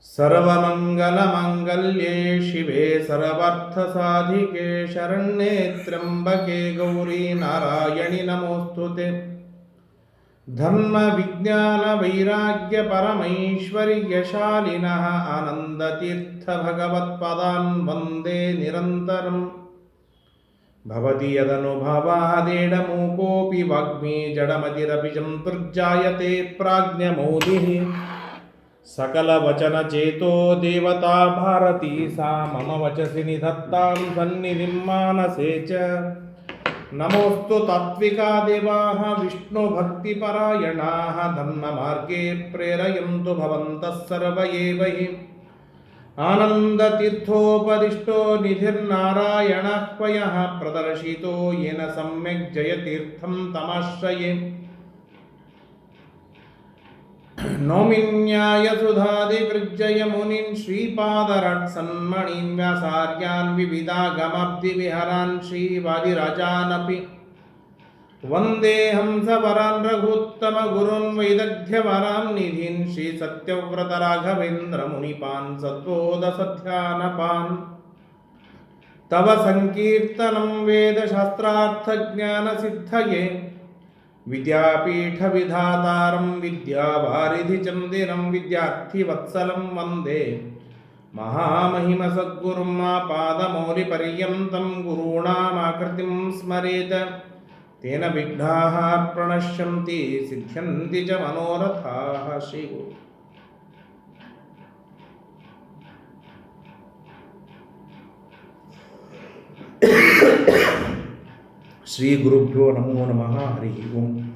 सर्वमङ्गलमाङ्गल्ये शिवे सर्वार्थसाधिके शरण्ये त्र्यम्बके गौरी नारायणि नमोऽस्तु ते। धर्मविज्ञानवैराग्यपरमैश्वर्यशालिनः आनन्दतीर्थभगवत्पदान् वंदे निरन्तरम्। भवति यदनुभावादेडमूकोऽपि वाग्मी जडमतिरपि चन्तुर्जायते प्राज्ञमोदिः। सकलवचनचेतो देवता भारती सा मम वचसि निधत्तां सन्निधिं मानसे च नमोऽस्तु तात्विका देवाः विष्णुभक्तिपरायणाः धर्ममार्गे प्रेरयन्तु भवन्तः सर्व एव हि आनन्दतीर्थोपदिष्टो निधिर्नारायणः क्वयः प्रदर्शितो येन सम्यक् जयतीर्थं तमाश्रये नौमिन्यायसुधादिवृज्जय मुनीन् श्रीपादरट्सन्मणीन् व्यासार्यान् विविधागमाब्धिविहरान् श्रीवादिराजानपि। वन्देऽहं सवरान् रघुत्तमगुरून् वैदग्ध्यवरान् निधीन् श्रीसत्यव्रतराघवेन्द्रमुनिपान् सत्त्वोदसध्यानपान्। तव सङ्कीर्तनं वेदशास्त्रार्थज्ञानसिद्धये विद्यापीठविधातारं विद्यावारिधिचन्दिरं विद्यार्थिवत्सलं वन्दे महामहिमसद्गुरुं पादमौलिपर्यन्तं गुरूणामाकृतिं स्मरेत तेन विघ्नाः प्रणश्यन्ति सिद्ध्यन्ति च मनोरथाः श्रीगुरु ಶ್ರೀ ಗುರುಭ್ಯೋ ನಮೋ. ನಮಃ ಹರಿ ಓಂ.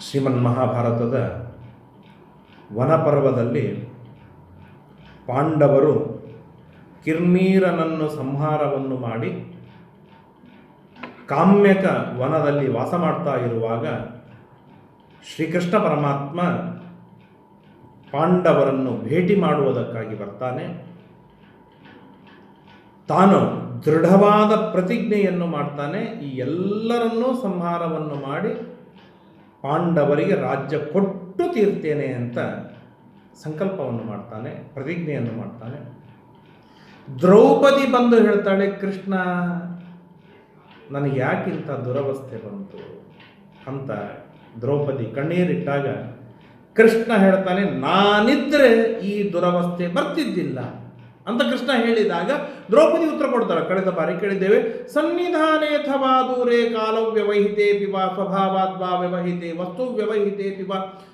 ಶ್ರೀಮನ್ ಮಹಾಭಾರತದ ವನಪರ್ವದಲ್ಲಿ ಪಾಂಡವರು ಕಿರ್ಮೀರನನ್ನು ಸಂಹಾರವನ್ನು ಮಾಡಿ ಕಾಮ್ಯಕ ವನದಲ್ಲಿ ವಾಸ ಮಾಡ್ತಾ ಇರುವಾಗ ಶ್ರೀಕೃಷ್ಣ ಪರಮಾತ್ಮ ಪಾಂಡವರನ್ನು ಭೇಟಿ ಮಾಡುವುದಕ್ಕಾಗಿ ಬರ್ತಾನೆ. ತಾನು ದೃಢವಾದ ಪ್ರತಿಜ್ಞೆಯನ್ನು ಮಾಡ್ತಾನೆ. ಈ ಎಲ್ಲರನ್ನೂ ಸಂಹಾರವನ್ನು ಮಾಡಿ ಪಾಂಡವರಿಗೆ ರಾಜ್ಯ ಕೊಟ್ಟು ತೀರ್ತೇನೆ ಅಂತ ಸಂಕಲ್ಪವನ್ನು ಮಾಡ್ತಾನೆ, ಪ್ರತಿಜ್ಞೆಯನ್ನು ಮಾಡ್ತಾನೆ. ದ್ರೌಪದಿ ಬಂದು ಹೇಳ್ತಾಳೆ, ಕೃಷ್ಣ, ನನಗೆ ಯಾಕಿಂತ ದುರವಸ್ಥೆ ಬಂತು? ಅಂತ ದ್ರೌಪದಿ ಕಣ್ಣೀರಿಟ್ಟಾಗ ಕೃಷ್ಣ ಹೇಳ್ತಾನೆ, ನಾನಿದ್ರೆ ಈ ದುರವಸ್ಥೆ ಬರ್ತಿದ್ದಿಲ್ಲ. ಅಂತ ಕೃಷ್ಣ ಹೇಳಿದಾಗ, ದ್ರೌಪದಿ ಉತ್ತರ ಕೊಡ್ತಾರೆ, ಕಳೆದ ಬಾರಿ ಕೇಳಿದ್ದೇವೆ ಸನ್ನಿಧಾನೇಥವಾ ದೂರೇ ವ್ಯವಹಿತೆ ಪಿವ ಸ್ವಭಾವಾದ್ವಾ ವ್ಯವಹಿತೆ ವಸ್ತು ವ್ಯವಹಿತೆ ಪಿವಾ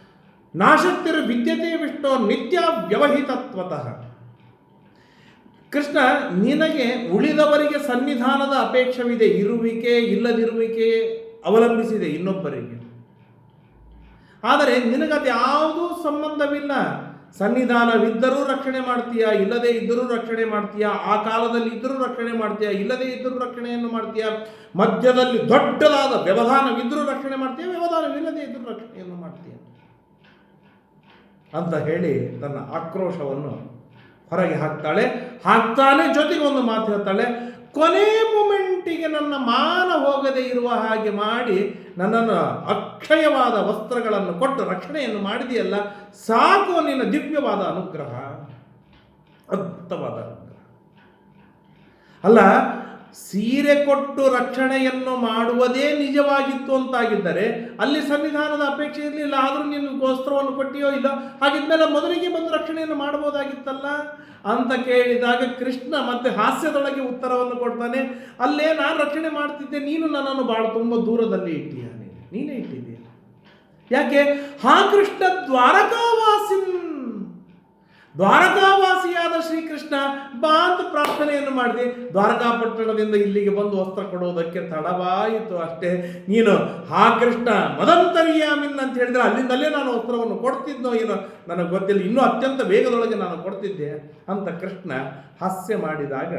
ನಾಶಕ್ತಿರ್ ವಿದ್ಯತೆ ವಿಷ್ಣು ನಿತ್ಯ ವ್ಯವಹಿತತ್ವತಃ. ಕೃಷ್ಣ, ನಿನಗೆ ಉಳಿದವರಿಗೆ ಸನ್ನಿಧಾನದ ಅಪೇಕ್ಷವಿದೆ, ಇರುವಿಕೆ, ಇಲ್ಲದಿರುವಿಕೆ ಅವಲಂಬಿಸಿದೆ ಇನ್ನೊಬ್ಬರಿಗೆ. ಆದರೆ ನಿನಗದು ಯಾವುದೂ ಸಂಬಂಧವಿಲ್ಲ. ಸನ್ನಿಧಾನವಿದ್ದರೂ ರಕ್ಷಣೆ ಮಾಡ್ತೀಯಾ? ಇಲ್ಲದೇ ಇದ್ದರೂ ರಕ್ಷಣೆ ಮಾಡ್ತೀಯಾ? ಆ ಕಾಲದಲ್ಲಿ ಇದ್ದರೂ ರಕ್ಷಣೆ ಮಾಡ್ತೀಯಾ? ಇಲ್ಲದೇ ಇದ್ದರೂ ರಕ್ಷಣೆಯನ್ನು ಮಾಡ್ತೀಯಾ? ಮಧ್ಯದಲ್ಲಿ ದೊಡ್ಡದಾದ ವ್ಯವಧಾನವಿದ್ದರೂ ರಕ್ಷಣೆ ಮಾಡ್ತೀಯಾ? ವ್ಯವಧಾನವಿಲ್ಲದೇ ಇದ್ದರೂ ರಕ್ಷಣೆಯನ್ನು ಮಾಡ್ತೀಯಾ? ಅಂತ ಹೇಳಿ ತನ್ನ ಆಕ್ರೋಶವನ್ನು ಹೊರಗೆ ಹಾಕ್ತಾಳೆ. ಹಾಕ್ತಾನೆ, ಜೊತೆಗೆ ಒಂದು ಮಾತು ಹೇಳ್ತಾಳೆ. ಕೊನೆ ಮೂಮೆಂಟಿಗೆ ನನ್ನ ಮಾನ ಹೋಗದೆ ಇರುವ ಹಾಗೆ ಮಾಡಿ ನನ್ನನ್ನು ಅಕ್ಷಯವಾದ ವಸ್ತ್ರಗಳನ್ನು ಕೊಟ್ಟು ರಕ್ಷಣೆಯನ್ನು ಮಾಡಿದೆಯಲ್ಲ, ಸಾಕು ನಿನ್ನ ದಿವ್ಯವಾದ ಅನುಗ್ರಹ. ಅದ್ಭುತವಾದ ಅನುಗ್ರಹ. ಅಲ್ಲ ಸೀರೆ ಕೊಟ್ಟು ರಕ್ಷಣೆಯನ್ನು ಮಾಡುವುದೇ ನಿಜವಾಗಿತ್ತು ಅಂತಾಗಿದ್ದರೆ ಅಲ್ಲಿ ಸಂವಿಧಾನದ ಅಪೇಕ್ಷೆ ಇರಲಿಲ್ಲ, ಆದರೂ ನೀನು ಗೋಸ್ತ್ರವನ್ನು ಕೊಟ್ಟಿಯೋ ಇಲ್ಲ, ಹಾಗಿದ್ಮೇಲೆ ಮೊದಲಿಗೆ ಬಂದು ರಕ್ಷಣೆಯನ್ನು ಮಾಡಬಹುದಾಗಿತ್ತಲ್ಲ? ಅಂತ ಕೇಳಿದಾಗ ಕೃಷ್ಣ ಮತ್ತೆ ಹಾಸ್ಯದೊಳಗೆ ಉತ್ತರವನ್ನು ಕೊಡ್ತಾನೆ, ಅಲ್ಲೇ ನಾನು ರಕ್ಷಣೆ ಮಾಡ್ತಿದ್ದೆ, ನೀನು ನನ್ನನ್ನು ಭಾಳ ತುಂಬ ದೂರದಲ್ಲಿ ಇಟ್ಟೀಯ ನೀನು? ನೀನೇ ಇಟ್ಟಿದ್ದೀಯ? ಯಾಕೆ? ಹಾ ಕೃಷ್ಣ ದ್ವಾರಕಾವಾಸಿನ್ ದ್ವಾರಕಾವಾಸಿಯಾದ ಶ್ರೀಕೃಷ್ಣ ಬಾ ಅಂತ ಪ್ರಾರ್ಥನೆಯನ್ನು ಮಾಡಿದೆ. ದ್ವಾರಕಾಪಟ್ಟಣದಿಂದ ಇಲ್ಲಿಗೆ ಬಂದು ವಸ್ತ್ರ ಕೊಡುವುದಕ್ಕೆ ತಡವಾಯಿತು ಅಷ್ಟೇ. ನೀನು, ಹಾ ಕೃಷ್ಣ ಮದಂತರಿಯಾಮಿನ್ ಅಂತ ಹೇಳಿದ್ರೆ ಅಲ್ಲಿಂದಲೇ ನಾನು ವಸ್ತ್ರವನ್ನು ಕೊಡ್ತಿದ್ನೋ ಏನೋ? ನನಗೆ ಗೊತ್ತಿಲ್ಲ. ಇನ್ನೂ ಅತ್ಯಂತ ವೇಗದೊಳಗೆ ನಾನು ಕೊಡ್ತಿದ್ದೆ ಅಂತ ಕೃಷ್ಣ ಹಾಸ್ಯ ಮಾಡಿದಾಗ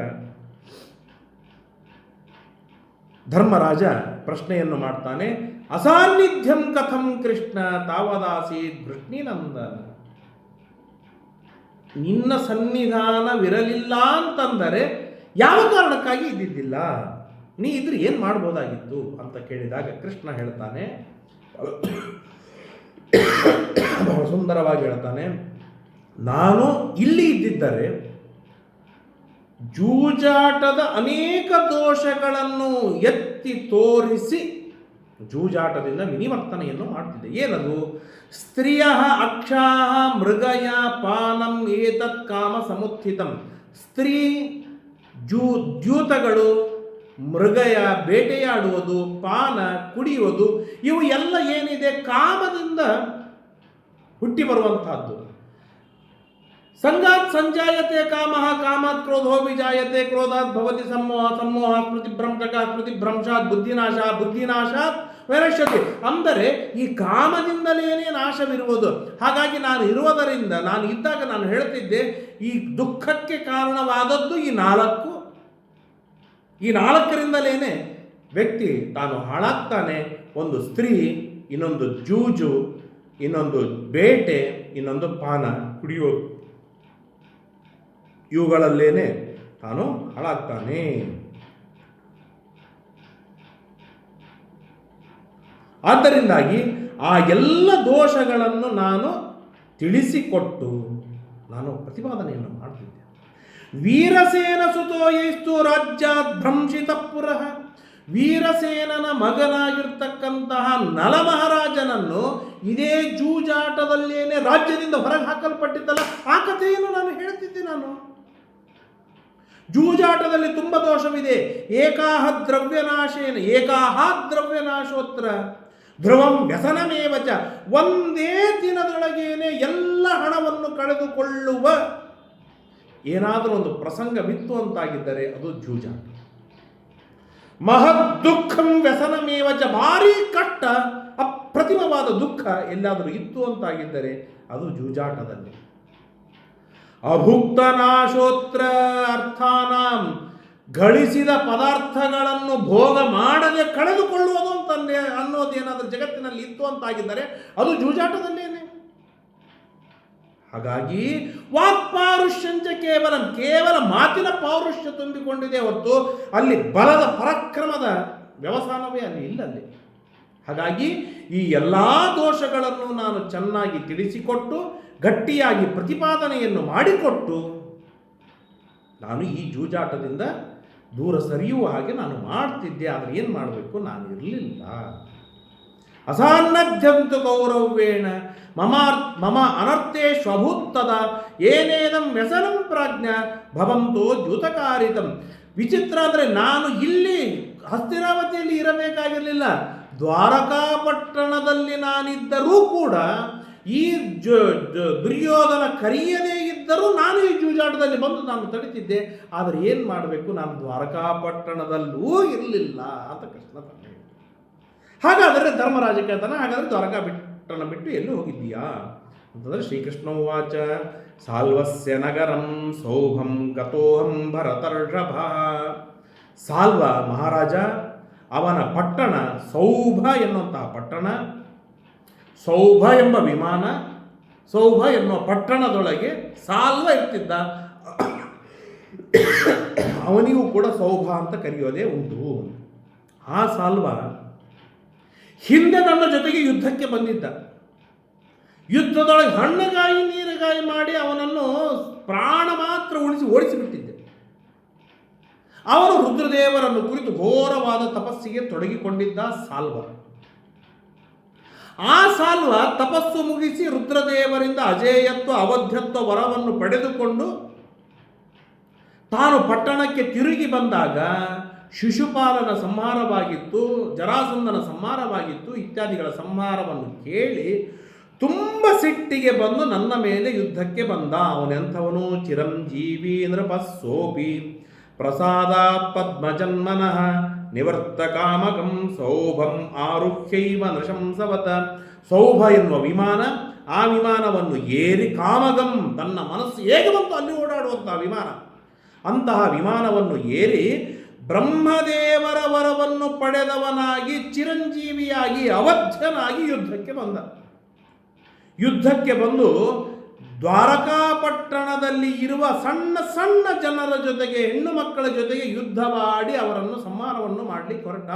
ಧರ್ಮರಾಜ ಪ್ರಶ್ನೆಯನ್ನು ಮಾಡ್ತಾನೆ, ಅಸಾನ್ನಿಧ್ಯಂ ಕಥಂ ಕೃಷ್ಣ ತಾವದಾಸಿ ವೃಷ್ಣಿನಂದನ ನಿನ್ನ ಸನ್ನಿಧಾನವಿರಲಿಲ್ಲ ಅಂತಂದರೆ ಯಾವ ಕಾರಣಕ್ಕಾಗಿ ಇದ್ದಿದ್ದಿಲ್ಲ? ನೀ ಇದ್ರೆ ಏನು ಮಾಡ್ಬೋದಾಗಿತ್ತು ಅಂತ ಕೇಳಿದಾಗ ಕೃಷ್ಣ ಹೇಳ್ತಾನೆ, ಬಹಳ ಸುಂದರವಾಗಿ ಹೇಳ್ತಾನೆ, ನಾನು ಇಲ್ಲಿ ಇದ್ದಿದ್ದರೆ ಜೂಜಾಟದ ಅನೇಕ ದೋಷಗಳನ್ನು ಎತ್ತಿ ತೋರಿಸಿ ಜೂಜಾಟದಿಂದ ವಿನಿವರ್ತನೆಯನ್ನು ಮಾಡುತ್ತಿದೆ ಏನದು? ಸ್ತ್ರೀಯ ಅಕ್ಷಾ ಮೃಗಯ ಪಾನಂ ಏತತ್ ಕಾಮ ಸಮುತ್ಥಿತಂ. ಸ್ತ್ರೀ ಜೂ ದ್ಯೂತಗಳು ಮೃಗಯ ಬೇಟೆಯಾಡುವುದು, ಪಾನ ಕುಡಿಯುವುದು, ಇವು ಎಲ್ಲ ಏನಿದೆ? ಕಾಮದಿಂದ ಹುಟ್ಟಿ ಬರುವಂತಹದ್ದು. ಸಂಗಾತ್ ಸಂಜಾಯತೆ ಕಾಮ ಕಾಮಾತ್ ಕ್ರೋಧೋ ವಿಜಾಯತೆ ಕ್ರೋಧಾತ್ ಭವತಿ ಸಮೋಹ ಸಮೋಹ ಸ್ಮೃತಿ ಭ್ರಂಶಕ ಸ್ಮೃತಿ ಭ್ರಂಶಾತ್ ಬುದ್ಧಿನಾಶ ಬುದ್ಧಿನಾಶಾತ್ ವೈರಶ್ಯತೆ. ಅಂದರೆ ಈ ಕಾಮದಿಂದಲೇನೇ ನಾಶವಿರುವುದು. ಹಾಗಾಗಿ ನಾನು ಇರುವುದರಿಂದ, ನಾನು ಇದ್ದಾಗ ನಾನು ಹೇಳ್ತಿದ್ದೆ, ಈ ದುಃಖಕ್ಕೆ ಕಾರಣವಾದದ್ದು ಈ ನಾಲ್ಕು. ಈ ನಾಲ್ಕರಿಂದಲೇನೆ ವ್ಯಕ್ತಿ ತಾನು ಹಾಳಾಗ್ತಾನೆ. ಒಂದು ಸ್ತ್ರೀ, ಇನ್ನೊಂದು ಜೂಜು, ಇನ್ನೊಂದು ಬೇಟೆ, ಇನ್ನೊಂದು ಪಾನ ಕುಡಿಯೋದು ಇವುಗಳಲ್ಲೇನೆ ತಾನು ಹಾಳಾಗ್ತಾನೆ. ಆದ್ದರಿಂದಾಗಿ ಆ ಎಲ್ಲ ದೋಷಗಳನ್ನು ನಾನು ತಿಳಿಸಿಕೊಟ್ಟು ನಾನು ಪ್ರತಿಪಾದನೆಯನ್ನು ಮಾಡ್ತಿದ್ದೆ. ವೀರಸೇನ ಸುತೋಯಿಸ್ತು ರಾಜ್ಯಾತ್ ಭ್ರಂಶಿತ ಪುರಃ. ವೀರಸೇನನ ಮಗನಾಗಿರ್ತಕ್ಕಂತಹ ನಲಮಹಾರಾಜನನ್ನು ಇದೇ ಜೂಜಾಟದಲ್ಲೇನೆ ರಾಜ್ಯದಿಂದ ಹೊರಗೆ ಹಾಕಲ್ಪಟ್ಟಿದ್ದಲ್ಲ ಆ ಕಥೆಯನ್ನು ನಾನು ಹೇಳ್ತಿದ್ದೆ ನಾನು. ಜೂಜಾಟದಲ್ಲಿ ತುಂಬ ದೋಷವಿದೆ. ಏಕಾಹ ದ್ರವ್ಯನಾಶೇನ, ಏಕಾಹ ದ್ರವ್ಯನಾಶೋತ್ರ. ಧ್ರುವಂ ವ್ಯಸನಮೇವಚ. ಒಂದೇ ದಿನದೊಳಗೇನೆ ಎಲ್ಲ ಹಣವನ್ನು ಕಳೆದುಕೊಳ್ಳುವ. ಏನಾದರೂ ಒಂದು ಪ್ರಸಂಗವಿತ್ತು ಅಂತಾಗಿದ್ದರೆ ಅದು ಜೂಜಾಟ. ಮಹದ್ ದುಃಖಂ ವ್ಯಸನಮೇವಚ. ಭಾರಿ ಕಟ್ಟ ಅಪ್ರತಿಮವಾದ ದುಃಖ ಎಲ್ಲಾದರೂ ಇತ್ತು ಅಂತಾಗಿದ್ದರೆ ಅದು ಜೂಜಾಟದಲ್ಲಿ. ಅಭುಕ್ತ ನಾಶೋತ್ರ ಅರ್ಥಾನಾಂ ಗಳಿಸಿದ ಪದಾರ್ಥಗಳನ್ನು ಭೋಗ ಮಾಡದೆ ಕಳೆದುಕೊಳ್ಳುವುದು ಅಂತಂದೇ ಅನ್ನೋದೇನಾದರೂ ಜಗತ್ತಿನಲ್ಲಿ ಇತ್ತು ಅಂತಾಗಿದ್ದರೆ ಅದು ಜೂಜಾಟದಲ್ಲೇನೆ. ಹಾಗಾಗಿ ವಾಕ್ಪಾರುಷ್ಯಂಚ ಕೇವಲ ಕೇವಲ ಮಾತಿನ ಪೌರುಷ್ಯ ತುಂಬಿಕೊಂಡಿದೆ ಹೊತ್ತು ಅಲ್ಲಿ ಬಲದ ಪರಾಕ್ರಮದ ವ್ಯವಸಾನವೇ ಅಲ್ಲಿ. ಹಾಗಾಗಿ ಈ ಎಲ್ಲ ದೋಷಗಳನ್ನು ನಾನು ಚೆನ್ನಾಗಿ ತಿಳಿಸಿಕೊಟ್ಟು, ಗಟ್ಟಿಯಾಗಿ ಪ್ರತಿಪಾದನೆಯನ್ನು ಮಾಡಿಕೊಟ್ಟು, ನಾನು ಈ ಜೂಜಾಟದಿಂದ ದೂರ ಸರಿಯುವ ಹಾಗೆ ನಾನು ಮಾಡ್ತಿದ್ದೆ, ಆದರೆ ಏನು ಮಾಡಬೇಕು? ನಾನು ಇರಲಿಲ್ಲ. ಅಸಾನ್ನಧ್ಯಂತ ಗೌರವೇಣ ಮಮಾರ್, ಮಮ ಅನರ್ಥೇಶ್ವಭೂತ್ತದ ಏನೇನಂ ವ್ಯಸನಂ ಪ್ರಾಜ್ಞ, ಭವಂತೋ ದ್ಯುತಕಾರಿತಂ. ವಿಚಿತ್ರ ಅಂದರೆ ನಾನು ಇಲ್ಲಿ ಹಸ್ತಿರಾವತಿಯಲ್ಲಿ ಇರಬೇಕಾಗಿರಲಿಲ್ಲ. ದ್ವಾರಕಾಪಟ್ಟಣದಲ್ಲಿ ನಾನಿದ್ದರೂ ಕೂಡ ಈ ದುರ್ಯೋಧನ ಕರೆಯದೇ ಇದ್ದರೂ ನಾನು ಈ ಜೂಜಾಟದಲ್ಲಿ ಬಂದು ನಾನು ತಡಿತಿದ್ದೆ. ಆದರೆ ಏನು ಮಾಡಬೇಕು? ನಾನು ದ್ವಾರಕಾಪಟ್ಟಣದಲ್ಲೂ ಇರಲಿಲ್ಲ ಅಂತ ಕೃಷ್ಣ ಹೇಳಿದ. ಹಾಗಾದರೆ ಧರ್ಮರಾಜ ಕೇಳ್ತಾನೆ, ಹಾಗಾದರೆ ದ್ವಾರಕಾ ಪಟ್ಟಣ ಬಿಟ್ಟು ಎಲ್ಲೂ ಹೋಗಿದ್ದೀಯಾ? ಅಂತಂದರೆ ಶ್ರೀಕೃಷ್ಣ ವಾಚ ಸಾಲ್ವಸ್ಯ ನಗರಂ ಸೌಭಂ ಗತೋಹಂ ಭರತರ್ಷಭ. ಸಾಲ್ವ ಮಹಾರಾಜ ಅವನ ಪಟ್ಟಣ ಸೌಭ ಎನ್ನುವಂತಹ ಪಟ್ಟಣ, ಸೌಭ ಎಂಬ ವಿಮಾನ, ಸೌಭ ಎನ್ನುವ ಪಟ್ಟಣದೊಳಗೆ ಸಾಲ್ವ ಇರ್ತಿದ್ದ ಅವನಿಗೂ ಕೂಡ ಸೌಭ ಅಂತ ಕರೆಯೋದೇ ಉಂಟು. ಆ ಸಾಲ್ವ ಹಿಂದೆ ನನ್ನ ಜೊತೆಗೆ ಯುದ್ಧಕ್ಕೆ ಬಂದಿದ್ದ. ಯುದ್ಧದೊಳಗೆ ಹಣ್ಣುಗಾಯಿ ನೀರುಗಾಯಿ ಮಾಡಿ ಅವನನ್ನು ಪ್ರಾಣ ಮಾತ್ರ ಉಳಿಸಿ ಓಡಿಸಿಬಿಟ್ಟಿದ್ದೆ. ಅವನು ರುದ್ರದೇವರನ್ನು ಕುರಿತು ಘೋರವಾದ ತಪಸ್ಸಿಗೆ ತೊಡಗಿಕೊಂಡಿದ್ದ ಸಾಲ್ವ. ಆ ಸಾಲ್ವ ತಪಸ್ಸು ಮುಗಿಸಿ ರುದ್ರದೇವರಿಂದ ಅಜೇಯತ್ವ, ಅವಧ್ಯತ್ವ ವರವನ್ನು ಪಡೆದುಕೊಂಡು ತಾನು ಪಟ್ಟಣಕ್ಕೆ ತಿರುಗಿ ಬಂದಾಗ ಶಿಶುಪಾಲನ ಸಂಹಾರವಾಗಿತ್ತು ಜರಾಸುಂದನ ಸಂಹಾರವಾಗಿತ್ತು ಇತ್ಯಾದಿಗಳ ಸಂಹಾರವನ್ನು ಕೇಳಿ ತುಂಬ ಸಿಟ್ಟಿಗೆ ಬಂದು ನನ್ನ ಮೇಲೆ ಯುದ್ಧಕ್ಕೆ ಬಂದ. ಅವನೆಂಥವನು ಚಿರಂಜೀವಿ ನೃಪಸ್ಸೋಪಿ ಪ್ರಸಾದಾತ್ ಪದ್ಮಜನ್ಮನಃ ನಿವರ್ತ ಕಾಮಕಂ ಸೌಭಂ ಆರುಹ್ಯೈವ ನೃಶಂಸವತ ಸೌಭ ಎನ್ನುವ ವಿಮಾನ, ಆ ವಿಮಾನವನ್ನು ಏರಿ ಕಾಮಗಂ ತನ್ನ ಮನಸ್ಸು ಹೇಗೆ ಬಂತು ಅಲ್ಲಿ ಓಡಾಡುವಂತಹ ವಿಮಾನ? ಅಂತಹ ವಿಮಾನವನ್ನು ಏರಿ ಬ್ರಹ್ಮದೇವರ ವರವನ್ನು ಪಡೆದವನಾಗಿ ಚಿರಂಜೀವಿಯಾಗಿ ಅವಧ್ಯನಾಗಿ ಯುದ್ಧಕ್ಕೆ ಬಂದ. ಯುದ್ಧಕ್ಕೆ ಬಂದು ದ್ವಾರಕಾಪಟ್ಟಣದಲ್ಲಿ ಇರುವ ಸಣ್ಣ ಸಣ್ಣ ಜನರ ಜೊತೆಗೆ ಹೆಣ್ಣು ಮಕ್ಕಳ ಜೊತೆಗೆ ಯುದ್ಧ ಮಾಡಿ ಅವರನ್ನು ಸಂಹಾರವನ್ನು ಮಾಡಲಿಕ್ಕೆ ಹೊರಟ.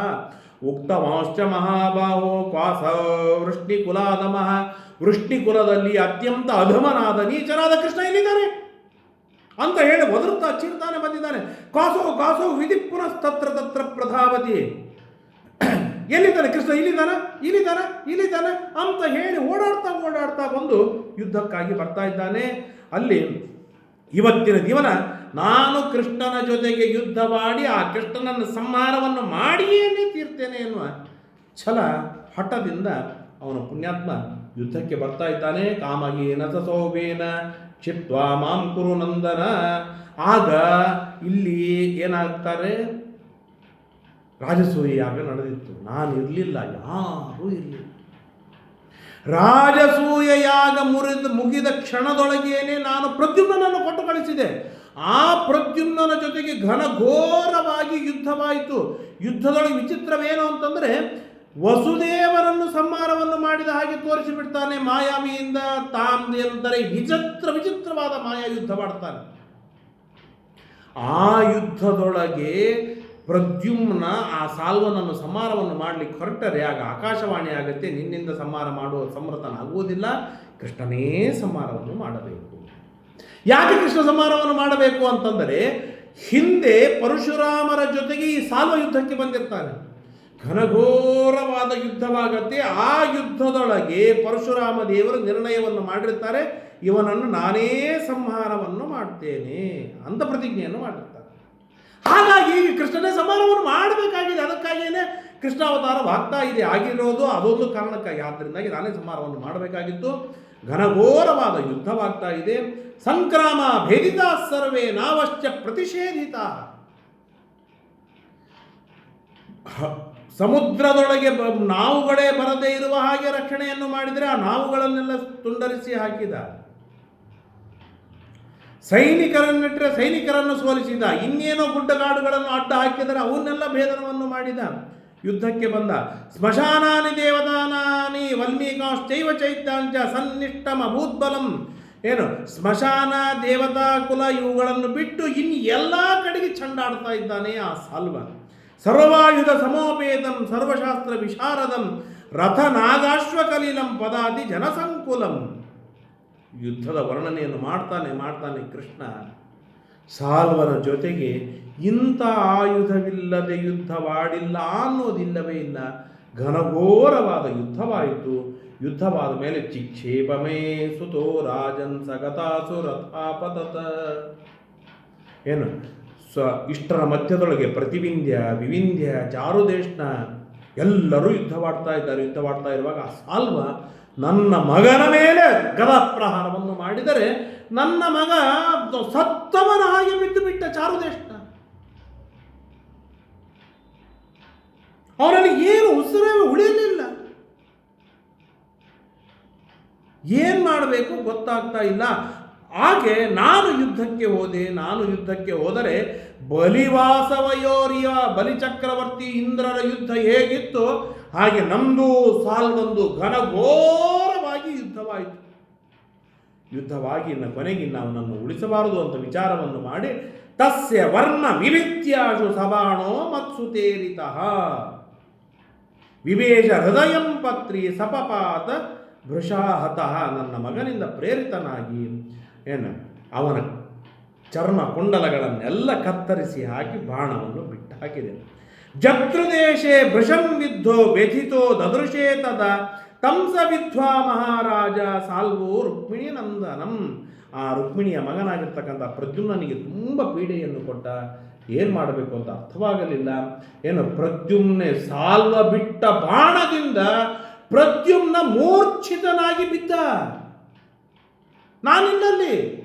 ಉಕ್ತಮಾಶ್ಚ ಮಹಾಬಾಹೋ ಕ್ವಾಸ ವೃಷ್ಣಿ ಕುಲಾದಮಃ ವೃಷ್ಣಿ ಕುಲದಲ್ಲಿ ಅತ್ಯಂತ ಅಧಮನಾದ ನೀಚನಾದ ಕೃಷ್ಣ ಎಲ್ಲಿದ್ದಾನೆ? ಅಂತ ಹೇಳಿ ಒದರುತ್ತಾ ಚೀರ್ತಾನೆ ಬಂದಿದ್ದಾನೆ. ಕಾಸೋ ಕಾಸೋ ವಿಧಿ ಪುನಸ್ತತ್ರ ತತ್ರ ಪ್ರಧಾವತಿ. ಎಲ್ಲಿದ್ದಾನೆ ಕೃಷ್ಣ? ಇಲ್ಲಿದ್ದಾನೆ? ಇಲ್ಲಿದ್ದಾನೆ? ಇಲ್ಲಿದ್ದಾನೆ? ಅಂತ ಹೇಳಿ ಓಡಾಡ್ತಾ ಓಡಾಡ್ತಾ ಬಂದು ಯುದ್ಧಕ್ಕಾಗಿ ಬರ್ತಾ ಇದ್ದಾನೆ. ಅಲ್ಲಿ ಇವತ್ತಿನ ದಿವನ ನಾನು ಕೃಷ್ಣನ ಜೊತೆಗೆ ಯುದ್ಧ ಮಾಡಿ ಆ ಕೃಷ್ಣನನ್ನು ಸಂಹಾರವನ್ನು ಮಾಡಿಯೇನೇ ತೀರ್ತೇನೆ ಎನ್ನುವ ಛಲ ಹಠದಿಂದ ಅವನು ಪುಣ್ಯಾತ್ಮ ಯುದ್ಧಕ್ಕೆ ಬರ್ತಾ ಇದ್ದಾನೆ. ಕಾಮಗೇನ ಸಸೋಬೇನ ಚಿತ್ವಾ ಮಾಂ ಕುರು ನಂದನ. ಆಗ ಇಲ್ಲಿ ಏನಾಗ್ತಾರೆ? ರಾಜಸೂಯ ಯಾಗ ನಡೆದಿತ್ತು. ನಾನು ಇರಲಿಲ್ಲ, ಯಾರೂ ಇರಲಿಲ್ಲ. ರಾಜಸೂಯ ಯಾಗ ಮುರಿದ ಮುಗಿದ ಕ್ಷಣದೊಳಗೇನೆ ನಾನು ಪ್ರದ್ಯುಮ್ನನ್ನು ಕೊಟ್ಟು ಕಳಿಸಿದೆ. ಆ ಪ್ರದ್ಯುಮ್ನ ಜೊತೆಗೆ ಘನಘೋರವಾಗಿ ಯುದ್ಧವಾಯಿತು. ಯುದ್ಧದೊಳಗೆ ವಿಚಿತ್ರವೇನು ಅಂತಂದರೆ, ವಸುದೇವರನ್ನು ಸಂಹಾರವನ್ನು ಮಾಡಿದ ಹಾಗೆ ತೋರಿಸಿಬಿಡ್ತಾನೆ ಮಾಯಾಮಿಯಿಂದ, ತಾಮ್ ಎಂದರೆ ವಿಚಿತ್ರ ವಿಚಿತ್ರವಾದ ಮಾಯಾ ಯುದ್ಧ ಮಾಡ್ತಾನೆ. ಆ ಯುದ್ಧದೊಳಗೆ ಪ್ರದ್ಯುಮ್ನ ಆ ಸಾಲ್ವನನ್ನು ಸಂಹಾರವನ್ನು ಮಾಡಲಿಕ್ಕೆ ಹೊರಟರೆ ಆಗ ಆಕಾಶವಾಣಿ ಆಗುತ್ತೆ, ನಿನ್ನಿಂದ ಸಂಹಾರ ಮಾಡುವ ಸಮರ್ಥನಾಗುವುದಿಲ್ಲ ಕೃಷ್ಣನೇ ಸಂಹಾರವನ್ನು ಮಾಡಬೇಕು. ಯಾಕೆ ಕೃಷ್ಣ ಸಂಹಾರವನ್ನು ಮಾಡಬೇಕು ಅಂತಂದರೆ, ಹಿಂದೆ ಪರಶುರಾಮರ ಜೊತೆಗೆ ಈ ಸಾಲ್ವ ಯುದ್ಧಕ್ಕೆ ಬಂದಿರ್ತಾನೆ. ಘನಘೋರವಾದ ಯುದ್ಧವಾಗತ್ತೆ, ಆ ಯುದ್ಧದೊಳಗೆ ಪರಶುರಾಮ ದೇವರು ನಿರ್ಣಯವನ್ನು ಮಾಡಿರ್ತಾರೆ, ಇವನನ್ನು ನಾನೇ ಸಂಹಾರವನ್ನು ಮಾಡ್ತೇನೆ ಅಂತ ಪ್ರತಿಜ್ಞೆಯನ್ನು ಮಾಡಿರ್ತಾರೆ. ಹಾಗಾಗಿ ಕೃಷ್ಣನೇ ಸಮಾರಂಭವನ್ನು ಮಾಡಬೇಕಾಗಿದೆ. ಅದಕ್ಕಾಗಿಯೇ ಕೃಷ್ಣಾವತಾರವಾಗ್ತಾ ಇದೆ, ಆಗಿರೋದು ಅದೊಂದು ಕಾರಣಕ್ಕಾಗಿ. ಆದ್ದರಿಂದಾಗಿ ನಾನೇ ಸಮಾರಂಭವನ್ನು ಮಾಡಬೇಕಾಗಿತ್ತು. ಘನಘೋರವಾದ ಯುದ್ಧವಾಗ್ತಾ ಇದೆ. ಸಂಕ್ರಾಮ ಭೇದಿತ ಸರ್ವೇ ನಾವಶ್ಚ ಪ್ರತಿಷೇಧಿತ. ಸಮುದ್ರದೊಳಗೆ ನಾವುಗಳೇ ಬರದೇ ಇರುವ ಹಾಗೆ ರಕ್ಷಣೆಯನ್ನು ಮಾಡಿದರೆ ಆ ನಾವುಗಳನ್ನೆಲ್ಲ ತುಂಡರಿಸಿ ಹಾಕಿದ. ಸೈನಿಕರನ್ನಿಟ್ಟರೆ ಸೈನಿಕರನ್ನು ಸೋಲಿಸಿದ, ಇನ್ನೇನೋ ಗುಡ್ಡಗಾಡುಗಳನ್ನು ಅಡ್ಡ ಹಾಕಿದರೆ ಅವನ್ನೆಲ್ಲ ಭೇದನವನ್ನು ಮಾಡಿದ. ಯುದ್ಧಕ್ಕೆ ಬಂದ. ಸ್ಮಶಾನಾನಿ ದೇವದಾನಾನಿ ವಲ್ಮೀಕಾಶ್ಚೈವ ಚೈತ್ಯಾಂಚ ಸನ್ನಿಷ್ಟಮ ಭೂತ್ಬಲಂ. ಏನು? ಸ್ಮಶಾನ, ದೇವತಾ, ಕುಲ ಇವುಗಳನ್ನು ಬಿಟ್ಟು ಇನ್ನು ಎಲ್ಲ ಕಡೆಗೆ ಚಂಡಾಡ್ತಾ ಇದ್ದಾನೆ ಆ ಸಾಲ್ವ ಸರ್ವಾಯುಧ ಸಮೋಪೇತಂ, ಸರ್ವಶಾಸ್ತ್ರ ವಿಶಾರದಂ ರಥ ನಾಗಾಶ್ವಕಲಿಲಂ ಪದಾತಿ ಜನಸಂಕುಲಂ. ಯುದ್ಧದ ವರ್ಣನೆಯನ್ನು ಮಾಡ್ತಾನೆ ಮಾಡ್ತಾನೆ ಕೃಷ್ಣ. ಸಾಲ್ವನ ಜೊತೆಗೆ ಇಂಥ ಆಯುಧವಿಲ್ಲದೆ ಯುದ್ಧವಾಡಿಲ್ಲ ಅನ್ನೋದಿಲ್ಲವೇ ಇಲ್ಲ. ಘನಘೋರವಾದ ಯುದ್ಧವಾಯಿತು. ಯುದ್ಧವಾದ ಮೇಲೆ ಚಿಕ್ಷೇಪಮೇ ಸುತೋ ರಾಜನ್ ಸಗತಾಸು ರಥಾಪತತ ಏನು? ಸ್ವ ಇಷ್ಟರ ಮಧ್ಯದೊಳಗೆ ಪ್ರತಿವಿಂಧ್ಯ ವಿವಿಂಧ್ಯ ಚಾರುದೇಶ್ನ ಎಲ್ಲರೂ ಯುದ್ಧವಾಡ್ತಾ ಇದ್ದಾರೆ. ಯುದ್ಧವಾಡ್ತಾ ಇರುವಾಗ ಆ ಸಾಲ್ವ ನನ್ನ ಮಗನ ಮೇಲೆ ಗದಾಪ್ರಹಾರವನ್ನು ಮಾಡಿದರೆ ನನ್ನ ಮಗ ಸತ್ತವನ ಹಾಗೆ ಬಿದ್ದು ಬಿಟ್ಟ ಚಾರುದೇಶ್ನ ಅವನಲ್ಲಿ ಏನು ಉಸಿರೇ ಉಳಿಯಲಿಲ್ಲ. ಏನು ಮಾಡಬೇಕು ಗೊತ್ತಾಗ್ತಾ ಇಲ್ಲ. ಹಾಗೆ ನಾನು ಯುದ್ಧಕ್ಕೆ ಹೋದೆ, ನಾನು ಯುದ್ಧಕ್ಕೆ ಹೋದರೆ ಬಲಿವಾಸವಯೋರಿಯ ಬಲಿಚಕ್ರವರ್ತಿ ಇಂದ್ರರ ಯುದ್ಧ ಹೇಗಿತ್ತು? ಹಾಗೆ ನಮ್ಮದು ಸಾಲ್ವೊಂದು ಘನಘೋರವಾಗಿ ಯುದ್ಧವಾಯಿತು. ಯುದ್ಧವಾಗಿ ಇನ್ನು ಕೊನೆಗೆ ನಾವು ನನ್ನ ಉಳಿಸಬಾರದು ಅಂತ ವಿಚಾರವನ್ನು ಮಾಡಿ, ತಸ್ಯ ವರ್ಣ ವಿವಿತ್ಯಾಶು ಸಬಾಣೋ ಮತ್ಸುತೇರಿತಃ. ವಿವೇಶ ಹೃದಯಂ ಪತ್ರಿ ಸಪಪಾತ ಭೃಷಾಹತಃ ನನ್ನ ಮಗನಿಂದ ಪ್ರೇರಿತನಾಗಿ ಏನು? ಅವನ ಚರ್ಮ ಕುಂಡಲಗಳನ್ನೆಲ್ಲ ಕತ್ತರಿಸಿ ಹಾಕಿ ಬಾಣವನ್ನು ಬಿಟ್ಟು ಹಾಕಿದೆ ಜತೃದೇಶೆ ಭೃಶಂ ವಿದ್ಧೋ ವ್ಯಥಿತೋ ದದೃಶೇ ತದ. ಕಂಸ ವಿದ್ವಾ ಮಹಾರಾಜ ಸಾಲ್ವೋ ರುಕ್ಮಿಣಿ ನಂದನಂ. ಆ ರುಕ್ಮಿಣಿಯ ಮಗನಾಗಿರ್ತಕ್ಕಂಥ ಪ್ರದ್ಯುಮ್ನಿಗೆ ತುಂಬ ಪೀಡೆಯನ್ನು ಕೊಟ್ಟ. ಏನು ಮಾಡಬೇಕು ಅಂತ ಅರ್ಥವಾಗಲಿಲ್ಲ. ಏನು? ಪ್ರದ್ಯುಮ್ನೆ ಸಾಲ್ವ ಬಿಟ್ಟ ಬಾಣದಿಂದ ಪ್ರದ್ಯುಮ್ನ ಮೂರ್ಛಿತನಾಗಿ ಬಿದ್ದ. ನಾನಿನ್ನಲ್ಲಿ.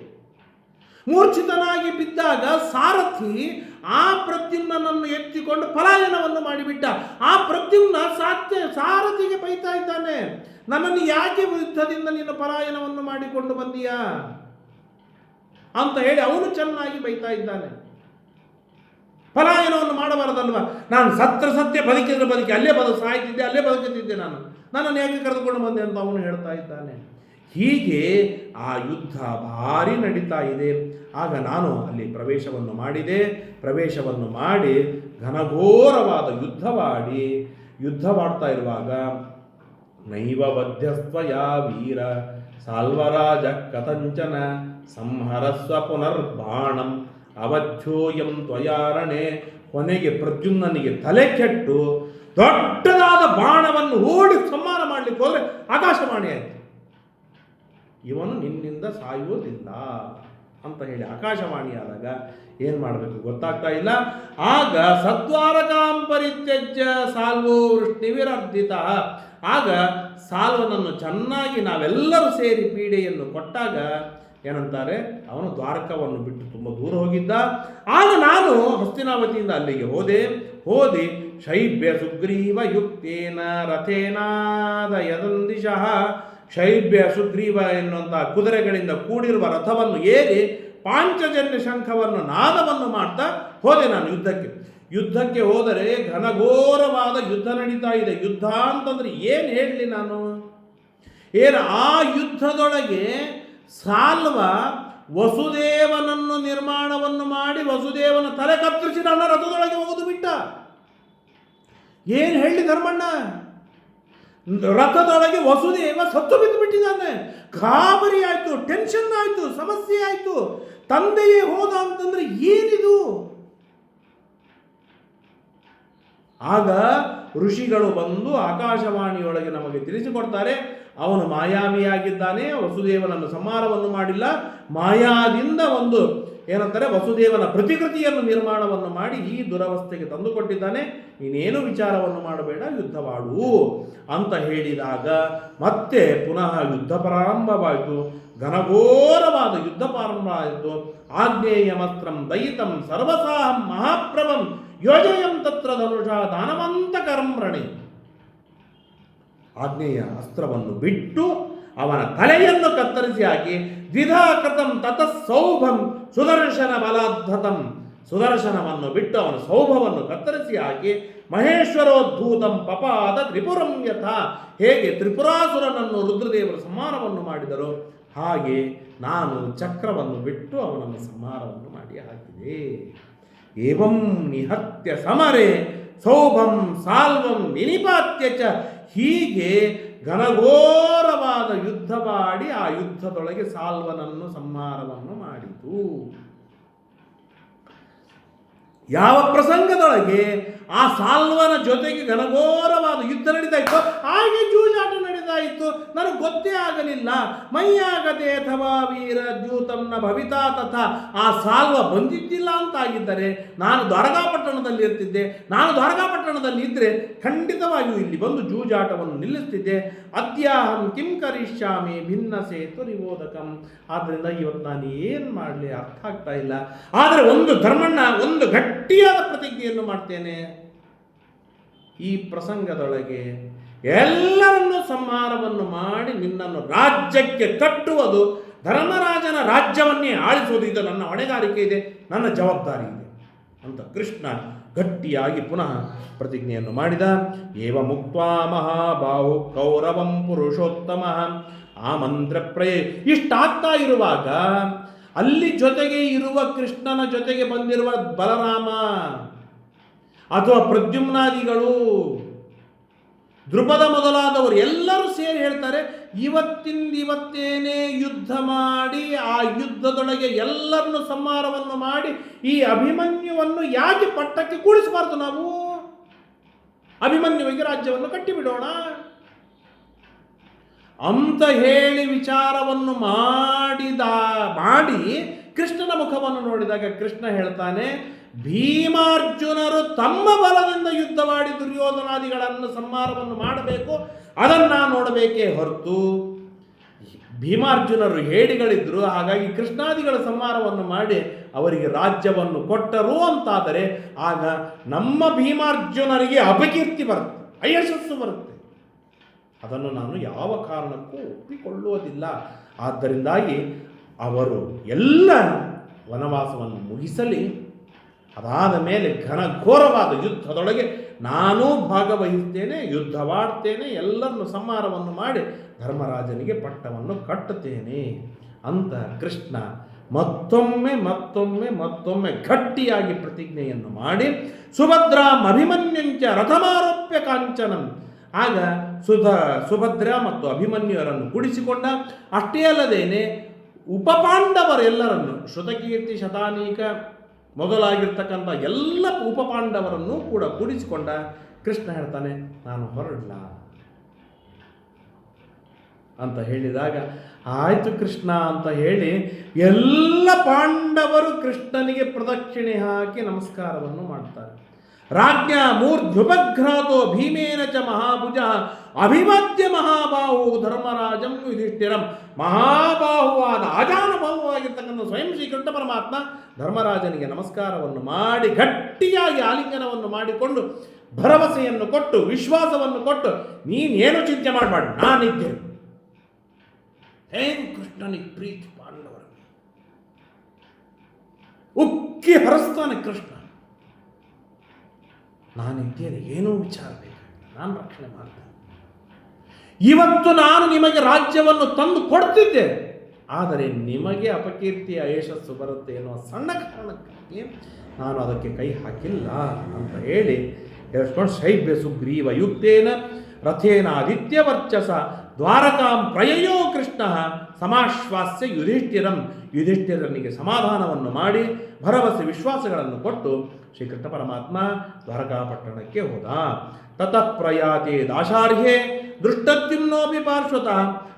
ಮೂರ್ಛಿತನಾಗಿ ಬಿದ್ದಾಗ ಸಾರಥಿ ಆ ಪ್ರದ್ಯುಮ್ನನ್ನು ಎತ್ತಿಕೊಂಡು ಪಲಾಯನವನ್ನು ಮಾಡಿಬಿಟ್ಟ. ಆ ಪ್ರದ್ಯುಮ್ನ ಸಾಧ್ಯ ಸಾರಥಿಗೆ ಬೈತಾ ಇದ್ದಾನೆ. ನನ್ನನ್ನು ಯಾಕೆ ಯುದ್ಧದಿಂದ ನೀನು ಪಲಾಯನವನ್ನು ಮಾಡಿಕೊಂಡು ಬಂದೀಯಾ? ಅಂತ ಹೇಳಿ ಅವನು ಚೆನ್ನಾಗಿ ಬೈತಾ ಇದ್ದಾನೆ. ಪಲಾಯನವನ್ನು ಮಾಡಬಾರದಲ್ವ? ನಾನು ಸತ್ರ ಸತ್ಯ ಬದುಕಿದ್ರೆ ಬದುಕಿ, ಅಲ್ಲೇ ಬದುಕು, ಸಾಯ್ತಿದ್ದೆ, ಅಲ್ಲೇ ಬದುಕುತ್ತಿದ್ದೆ ನಾನು. ನನ್ನನ್ನು ಹೇಗೆ ಕರೆದುಕೊಂಡು ಬಂದೆ ಅಂತ ಅವನು ಹೇಳ್ತಾ ಇದ್ದಾನೆ. ಹೀಗೆ ಆ ಯುದ್ಧ ಭಾರಿ ನಡೀತಾ ಇದೆ. ಆಗ ನಾನು ಅಲ್ಲಿ ಪ್ರವೇಶವನ್ನು ಮಾಡಿದೆ. ಪ್ರವೇಶವನ್ನು ಮಾಡಿ ಘನಘೋರವಾದ ಯುದ್ಧವಾಡಿ, ಯುದ್ಧವಾಡ್ತಾ ಇರುವಾಗ, ನೈವ ಬದ್ಯಸ್ವಯ ವೀರ, ಸಾಲ್ವರಾಜ ಕಥಂಚನ, ಸಂಹರಸ್ವ ಪುನರ್ಬಾಣಂ, ಅವಧ್ಯೋಯಂ ತ್ವಯಾರಣೆ, ಕೊನೆಗೆ ಪ್ರದ್ಯುಮ್ನನಿಗೆ ತಲೆ ಕೆಟ್ಟು ದೊಡ್ಡದಾದ ಬಾಣವನ್ನು ಓಡಿ ಸಂಹಾರ ಮಾಡಲಿಕ್ಕೆ ಹೋದರೆ ಆಕಾಶವಾಣಿ ಆಯಿತು. ಇವನು ನಿನ್ನಿಂದ ಸಾಯುವುದಿಲ್ಲ ಅಂತ ಹೇಳಿ ಆಕಾಶವಾಣಿಯಾದಾಗ ಏನು ಮಾಡಬೇಕು ಗೊತ್ತಾಗ್ತಾ ಇಲ್ಲ. ಆಗ ಸದ್ವಾರಕಾಂ ಪರಿತ್ಯಜ್ಯ ಸಾಲ್ವೋ ವೃಷ್ಣಿವಿರರ್ಜಿತ ಆಗ ಸಾಲ್ವನನ್ನು ಚೆನ್ನಾಗಿ ನಾವೆಲ್ಲರೂ ಸೇರಿ ಪೀಡೆಯನ್ನು ಕೊಟ್ಟಾಗ ಏನಂತಾರೆ, ಅವನು ದ್ವಾರಕವನ್ನು ಬಿಟ್ಟು ತುಂಬ ದೂರ ಹೋಗಿದ್ದ. ಆಗ ನಾನು ಹಸ್ತಿನಾವತಿಯಿಂದ ಅಲ್ಲಿಗೆ ಹೋದೆ. ಹೋದಿ, ಶೈಬ್ಯ ಸುಗ್ರೀವ ಯುಕ್ತೇನ ರಥೇನಾದ ಯದಂದಿಶಃ ಶೈಬ್ಯ ಸುಗ್ರೀವ ಎನ್ನುವಂಥ ಕುದುರೆಗಳಿಂದ ಕೂಡಿರುವ ರಥವನ್ನು ಏರಿ ಪಾಂಚಜನ್ಯ ಶಂಖವನ್ನು, ನಾದವನ್ನು ಮಾಡ್ತಾ ಹೋದೆ ನಾನು ಯುದ್ಧಕ್ಕೆ. ಯುದ್ಧಕ್ಕೆ ಹೋದರೆ ಘನಘೋರವಾದ ಯುದ್ಧ ನಡೀತಾ ಇದೆ. ಯುದ್ಧ ಅಂತಂದ್ರೆ ಏನು ಹೇಳಲಿ ನಾನು? ಏನು ಆ ಯುದ್ಧದೊಳಗೆ ಸಾಲ್ವ ವಸುದೇವನನ್ನು ನಿರ್ಮಾಣವನ್ನು ಮಾಡಿ ವಸುದೇವನ ತಲೆ ಕತ್ತರಿಸಿ ನನ್ನ ರಥದೊಳಗೆ ಹೋಗೋದು ಬಿಟ್ಟ. ಏನು ಹೇಳಿ ಧರ್ಮಣ್ಣ? ರಥದೊಳಗೆ ವಸುದೇವ ಸತ್ತು ಬಿದ್ದು ಬಿಟ್ಟಿದ್ದಾನೆ. ಗಾಬರಿ ಆಯ್ತು ಟೆನ್ಷನ್ ಆಯ್ತು, ಸಮಸ್ಯೆ ಆಯ್ತು. ತಂದೆಯೇ ಹೋದ ಅಂತಂದ್ರೆ ಏನಿದು? ಆಗ ಋಷಿಗಳು ಬಂದು ಆಕಾಶವಾಣಿಯೊಳಗೆ ನಮಗೆ ತಿಳಿಸಿಕೊಡ್ತಾರೆ, ಅವನು ಮಾಯಾಮಿಯಾಗಿದ್ದಾನೆ ವಸುದೇವನನ್ನು ಸಂಹಾರವನ್ನು ಮಾಡಿಲ್ಲ. ಮಾಯಾದಿಂದ ಒಂದು ಏನಂತಾರೆ ವಸುದೇವನ ಪ್ರತಿಕೃತಿಯನ್ನು ನಿರ್ಮಾಣವನ್ನು ಮಾಡಿ ಈ ದುರವಸ್ಥೆಗೆ ತಂದುಕೊಟ್ಟಿದ್ದಾನೆ. ನೀನೇನು ವಿಚಾರವನ್ನು ಮಾಡಬೇಡ, ಯುದ್ಧವಾಡು ಅಂತ ಹೇಳಿದಾಗ ಮತ್ತೆ ಪುನಃ ಯುದ್ಧ ಪ್ರಾರಂಭವಾಯಿತು. ಘನಘೋರವಾದ ಯುದ್ಧ ಪ್ರಾರಂಭ ಆಯಿತು ಆಗ್ನೇಯ ಮಸ್ತ್ರಂ ದಯಿತಂ ಸರ್ವಸಾಹಂ ಮಹಾಪ್ರಭಂ ಯೋಜಯಂ ತತ್ರ ಧನುಷ ದಾನವಂತಕರಂ ರಣೆ ಆಗ್ನೇಯ ಅಸ್ತ್ರವನ್ನು ಬಿಟ್ಟು ಅವನ ತಲೆಯನ್ನು ಕತ್ತರಿಸಿ ಹಾಕಿ ದ್ವಿಧಾ ಕೃತಂ ತತಃ ಸೌಭಂ ಸುದರ್ಶನ ಬಲಾದ್ಧತಂ. ಸುದರ್ಶನವನ್ನು ಬಿಟ್ಟು ಅವನ ಸೌಭವನ್ನು ಕತ್ತರಿಸಿ ಹಾಕಿ ಮಹೇಶ್ವರೋದ್ಭೂತಂ ಪಪಾದ ತ್ರಿಪುರಂ ಯಥ. ಹೇಗೆ ತ್ರಿಪುರಾಸುರನನ್ನು ರುದ್ರದೇವರು ಸಂಹಾರವನ್ನು ಮಾಡಿದರು ಹಾಗೆ ನಾನು ಚಕ್ರವನ್ನು ಬಿಟ್ಟು ಅವನನ್ನು ಸಂಹಾರವನ್ನು ಮಾಡಿ ಹಾಕಿದೆ. ಏವಂ ನಿಹತ್ಯ ಸಮರೆ, ಸೌಭಂ ಸಾಲ್ವಂ ವಿನಿಪಾತ್ಯ ಚ. ಹೀಗೆ ಘನಘೋರವಾದ ಯುದ್ಧ ಮಾಡಿ ಆ ಯುದ್ಧದೊಳಗೆ ಸಾಲ್ವನನ್ನು ಸಂಹಾರವನ್ನು ಮಾಡಿತು. ಯಾವ ಪ್ರಸಂಗದೊಳಗೆ ಆ ಸಾಲ್ವನ ಜೊತೆಗೆ ಘನಘೋರವಾದ ಯುದ್ಧ ನಡೀತಾ ಇತ್ತು, ಹಾಗೆ ಜೂಜಾಟ ನಡೀತಾ ಇತ್ತು. ನನಗೆ ಗೊತ್ತೇ ಆಗಲಿಲ್ಲ. ಮೈಯಾಗದೆ ಅಥವಾ ವೀರ ದ್ಯೂತಂನ ಭವಿತಾ ತಥಾ ಆ ಸಾಲ್ವ ಬಂದಿದ್ದಿಲ್ಲ ಅಂತಾಗಿದ್ದರೆ ನಾನು ದ್ವಾರಕಾಪಟ್ಟಣದಲ್ಲಿ ಇರ್ತಿದ್ದೆ. ನಾನು ದ್ವಾರಕಾಪಟ್ಟಣದಲ್ಲಿ ಇದ್ದರೆ ಖಂಡಿತವಾಗಿಯೂ ಇಲ್ಲಿ ಬಂದು ಜೂಜಾಟವನ್ನು ನಿಲ್ಲಿಸ್ತಿದ್ದೆ. ಅದ್ಯಾಹಂ ಕಿಂ ಕರಿಷ್ಯಾಮಿ ಭಿನ್ನ ಸೇತು ನಿಬೋಧಕಂ ಆದ್ದರಿಂದ ಇವತ್ತು ನಾನು ಏನು ಮಾಡಲಿ ಅರ್ಥ ಆಗ್ತಾ ಇಲ್ಲ. ಆದರೆ ಒಂದು ಧರ್ಮಣ್ಣ, ಒಂದು ಗಟ್ಟಿಯಾದ ಪ್ರತಿಜ್ಞೆಯನ್ನು ಮಾಡ್ತೇನೆ. ಈ ಪ್ರಸಂಗದೊಳಗೆ ಎಲ್ಲರನ್ನೂ ಸಂಹಾರವನ್ನು ಮಾಡಿ ನಿನ್ನನ್ನು ರಾಜ್ಯಕ್ಕೆ ಕಟ್ಟುವುದು, ಧರ್ಮರಾಜನ ರಾಜ್ಯವನ್ನೇ ಆಳಿಸುವುದು. ಇದು ನನ್ನ ಹೊಣೆಗಾರಿಕೆ ಇದೆ, ನನ್ನ ಜವಾಬ್ದಾರಿ ಇದೆ ಅಂತ ಕೃಷ್ಣ ಗಟ್ಟಿಯಾಗಿ ಪುನಃ ಪ್ರತಿಜ್ಞೆಯನ್ನು ಮಾಡಿದ. ಏವ ಮುಕ್ತ ಮಹಾಬಾಹು ಕೌರವಂ ಪುರುಷೋತ್ತಮ ಆ ಮಂತ್ರ ಪ್ರಯ ಇಷ್ಟಾಗ್ತಾ ಇರುವಾಗ ಅಲ್ಲಿ ಜೊತೆಗೆ ಇರುವ ಕೃಷ್ಣನ ಜೊತೆಗೆ ಬಂದಿರುವ ಬಲರಾಮ, ಅಥವಾ ಪ್ರದ್ಯುಮ್ನಾದಿಗಳು ದೃಪದ ಮೊದಲಾದವರು ಎಲ್ಲರೂ ಸೇರಿ ಹೇಳ್ತಾರೆ, ಇವತ್ತಿಂದ ಇವತ್ತೇನೆ ಯುದ್ಧ ಮಾಡಿ, ಆ ಯುದ್ಧದೊಳಗೆ ಎಲ್ಲರನ್ನು ಸಂಹಾರವನ್ನು ಮಾಡಿ, ಈ ಅಭಿಮನ್ಯುವನ್ನು ಯಾಕೆ ಪಟ್ಟಕ್ಕೆ ಕೂಡಿಸಬಾರ್ದು ನಾವು? ಅಭಿಮನ್ಯುವಿಗೆ ರಾಜ್ಯವನ್ನು ಕಟ್ಟಿಬಿಡೋಣ. ಅಂತ ಹೇಳಿ ವಿಚಾರವನ್ನು ಮಾಡಿದ, ಮಾಡಿ ಕೃಷ್ಣನ ಮುಖವನ್ನು ನೋಡಿದಾಗ ಕೃಷ್ಣ ಹೇಳ್ತಾನೆ, ಭೀಮಾರ್ಜುನರು ತಮ್ಮ ಬಲದಿಂದ ಯುದ್ಧ ಮಾಡಿ ದುರ್ಯೋಧನಾದಿಗಳನ್ನು ಸಂಹಾರವನ್ನು ಮಾಡಬೇಕು, ಅದನ್ನು ನೋಡಬೇಕೇ ಹೊರತು. ಭೀಮಾರ್ಜುನರು ಹೇಳಿಗಳಿದ್ರು ಹಾಗಾಗಿ ಕೃಷ್ಣಾದಿಗಳ ಸಂಹಾರವನ್ನು ಮಾಡಿ ಅವರಿಗೆ ರಾಜ್ಯವನ್ನು ಕೊಟ್ಟರು ಅಂತಾದರೆ, ಆಗ ನಮ್ಮ ಭೀಮಾರ್ಜುನರಿಗೆ ಅಪಕೀರ್ತಿ ಬರುತ್ತೆ, ಅಯಶಸ್ಸು ಬರುತ್ತೆ. ಅದನ್ನು ನಾನು ಯಾವ ಕಾರಣಕ್ಕೂ ಒಪ್ಪಿಕೊಳ್ಳುವುದಿಲ್ಲ. ಆದ್ದರಿಂದಾಗಿ ಅವರು ಎಲ್ಲ ವನವಾಸವನ್ನು ಮುಗಿಸಲಿ, ಅದಾದ ಮೇಲೆ ಘನಘೋರವಾದ ಯುದ್ಧದೊಳಗೆ ನಾನೂ ಭಾಗವಹಿಸ್ತೇನೆ, ಯುದ್ಧವಾಡ್ತೇನೆ, ಎಲ್ಲರನ್ನು ಸಂಹಾರವನ್ನು ಮಾಡಿ ಧರ್ಮರಾಜನಿಗೆ ಪಟ್ಟವನ್ನು ಕಟ್ಟುತ್ತೇನೆ ಅಂತ ಕೃಷ್ಣ ಮತ್ತೊಮ್ಮೆ ಮತ್ತೊಮ್ಮೆ ಮತ್ತೊಮ್ಮೆ ಗಟ್ಟಿಯಾಗಿ ಪ್ರತಿಜ್ಞೆಯನ್ನು ಮಾಡಿ ಸುಭದ್ರಾಂ ಅಭಿಮನ್ಯುಂಚ ರಥಮಾರೋಪ್ಯ ಕಾಂಚನಂ. ಆಗ ಸುಧ, ಸುಭದ್ರ ಮತ್ತು ಅಭಿಮನ್ಯುವರನ್ನು ಕೂಡಿಸಿಕೊಂಡ, ಅಷ್ಟೇ ಅಲ್ಲದೇನೆ ಉಪಪಾಂಡವರೆಲ್ಲರನ್ನು ಶ್ರುತಕೀರ್ತಿ, ಶತಾನೀಕ ಮೊದಲಾಗಿರ್ತಕ್ಕಂಥ ಎಲ್ಲ ಉಪಪಾಂಡವರನ್ನು ಕೂಡ ಕೂಡಿಸಿಕೊಂಡ ಕೃಷ್ಣ ಹೇಳ್ತಾನೆ, ನಾನು ಹೊರಡಲ್ಲ ಅಂತ ಹೇಳಿದಾಗ, ಆಯಿತು ಕೃಷ್ಣ ಅಂತ ಹೇಳಿ ಎಲ್ಲ ಪಾಂಡವರು ಕೃಷ್ಣನಿಗೆ ಪ್ರದಕ್ಷಿಣೆ ಹಾಕಿ ನಮಸ್ಕಾರವನ್ನು ಮಾಡ್ತಾರೆ. ರಾಜ್ಞ ಮೂರ್ಧ್ಯುಪಘ್ರಾತೋ ಭೀಮೇನ ಚ ಮಹಾಭುಜ ಅಭಿವಾದ್ಯ ಮಹಾಬಾಹು ಧರ್ಮರಾಜಂ ಯುಧಿಷ್ಠಿರಂ. ಮಹಾಬಾಹುವಾದ ಅಜಾನುಭಾವವಾಗಿರ್ತಕ್ಕಂಥ ಸ್ವಯಂ ಶ್ರೀಕೃಷ್ಣ ಪರಮಾತ್ಮ ಧರ್ಮರಾಜನಿಗೆ ನಮಸ್ಕಾರವನ್ನು ಮಾಡಿ, ಗಟ್ಟಿಯಾಗಿ ಆಲಿಂಗನವನ್ನು ಮಾಡಿಕೊಂಡು, ಭರವಸೆಯನ್ನು ಕೊಟ್ಟು, ವಿಶ್ವಾಸವನ್ನು ಕೊಟ್ಟು, ನೀನೇನು ಚಿಂತೆ ಮಾಡಬೇಡ ನಾನಿದ್ದೇನೆ ಏನು ಕೃಷ್ಣನಿಗೆ ಪ್ರೀತಿ ಪಾಂಡವರ ಉಕ್ಕಿ ಹರಿಸ್ತಾನೆ ಕೃಷ್ಣ. ನಾನಿದ್ದೇನೆ, ಏನೂ ವಿಚಾರ ಬೇಕು ನಾನು ರಕ್ಷಣೆ ಮಾಡ್ತೇನೆ. ಇವತ್ತು ನಾನು ನಿಮಗೆ ರಾಜ್ಯವನ್ನು ತಂದು ಕೊಡ್ತಿದ್ದೆ ಆದರೆ ನಿಮಗೆ ಅಪಕೀರ್ತಿಯ ಯಶಸ್ಸು ಬರುತ್ತೆ ಎನ್ನುವ ಸಣ್ಣ ಕಾರಣಕ್ಕಾಗಿ ನಾನು ಅದಕ್ಕೆ ಕೈ ಹಾಕಿಲ್ಲ ಅಂತ ಹೇಳಿ ಹೇಳ್ಕೊಂಡು ಶೈಬ್ಯ ಸುಗ್ರೀವ ಯುಕ್ತೇನ ರಥೇನ ಆದಿತ್ಯ ವರ್ಚಸ ದ್ವಾರಕಾಂ ಪ್ರಯಯೋ ಕೃಷ್ಣ ಸಮಾಶ್ವಾಸ್ಯ ಯುಧಿಷ್ಠಿರಂ. ಯುಧಿಷ್ಠಿರನಿಗೆ ಸಮಾಧಾನವನ್ನು ಮಾಡಿ ಭರವಸೆ ವಿಶ್ವಾಸಗಳನ್ನು ಕೊಟ್ಟು ಶ್ರೀಕೃಷ್ಣ ಪರಮಾತ್ಮ ದ್ವಾರಕಾಪಟ್ಟಣಕ್ಕೆ ಹೋದ. ತತಃ ಪ್ರಯಾತೆ ದಾಶಾರ್ಹೆ ದೃಷ್ಟದ್ಯುಮ್ನೋಪಿ ಪಾರ್ಶ್ವತ